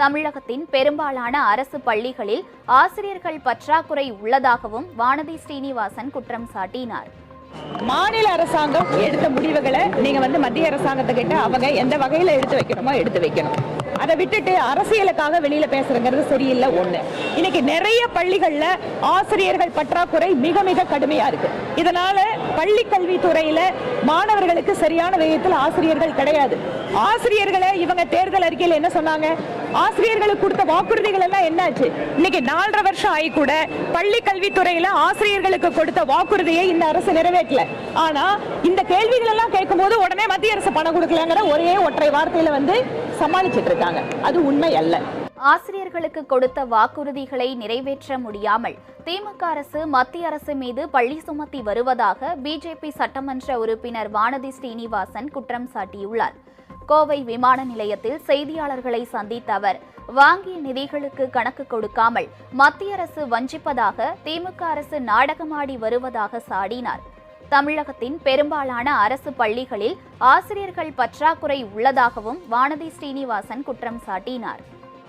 தமிழகத்தின் பெரும்பாலான அரசு பள்ளிகளில் ஆசிரியர்கள் பற்றாக்குறை உள்ளதாகவும் வானதி ஸ்ரீனிவாசன் குற்றம் சாட்டினார். மாநில அரசாங்கம் எடுத்த முடிவுகளை நீங்க வந்து மத்திய அரசாங்கத்துக்கிட்ட அவங்க எந்த வகையில எடுத்து வைக்கணுமோ எடுத்து வைக்கணும். அதை விட்டுட்டு அரசியலுக்காக வெளியில பேசுறங்கிறது சரியில்லை ஒண்ணு. இன்னைக்கு நிறைய பள்ளிகள்ல ஆசிரியர்கள் பற்றாக்குறை மிக மிக கடுமையா இருக்கு. இதனால பள்ளி கல்வித்துறையில மாணவர்களுக்கு சரியான விகிதத்தில் ஆசிரியர்கள் கிடையாது. ஆசிரியர்களை இவங்க தேர்தல் அறிக்கையில் என்ன சொன்னாங்க? ஆசிரியர்களுக்கு கொடுத்த வாக்குறுதிகள் எல்லாம் என்னாச்சு? இன்னைக்கு நாலரை வருஷம் ஆகி கூட பள்ளி கல்வித்துறையில ஆசிரியர்களுக்கு கொடுத்த வாக்குறுதியை இந்த அரசு நிறைவேற்றல. ஆனா இந்த கேள்விகள் எல்லாம் கேட்கும் போது உடனே மத்திய அரசு பணம் கொடுக்கலங்கிற ஒரே ஒற்றை வார்த்தையில வந்து சமாளிச்சிட்டு இருக்காங்க. அது உண்மை அல்ல. ஆசிரியர்களுக்கு கொடுத்த வாக்குறுதிகளை நிறைவேற்ற முடியாமல் திமுக அரசு மத்திய அரசு மீது பழி சுமத்தி வருவதாக பிஜேபி சட்டமன்ற உறுப்பினர் வானதி ஸ்ரீனிவாசன் குற்றம் சாட்டியுள்ளார். கோவை விமான நிலையத்தில் செய்தியாளர்களை சந்தித்த அவர் வாங்கிய நிதிகளுக்கு கணக்கு கொடுக்காமல் மத்திய அரசு வஞ்சிப்பதாக திமுக அரசு நாடகமாடி வருவதாக சாடினார். தமிழகத்தின் பெரும்பாலான அரசு பள்ளிகளில் ஆசிரியர்கள் பற்றாக்குறை உள்ளதாகவும் வானதி ஸ்ரீனிவாசன் குற்றம் சாட்டினார்.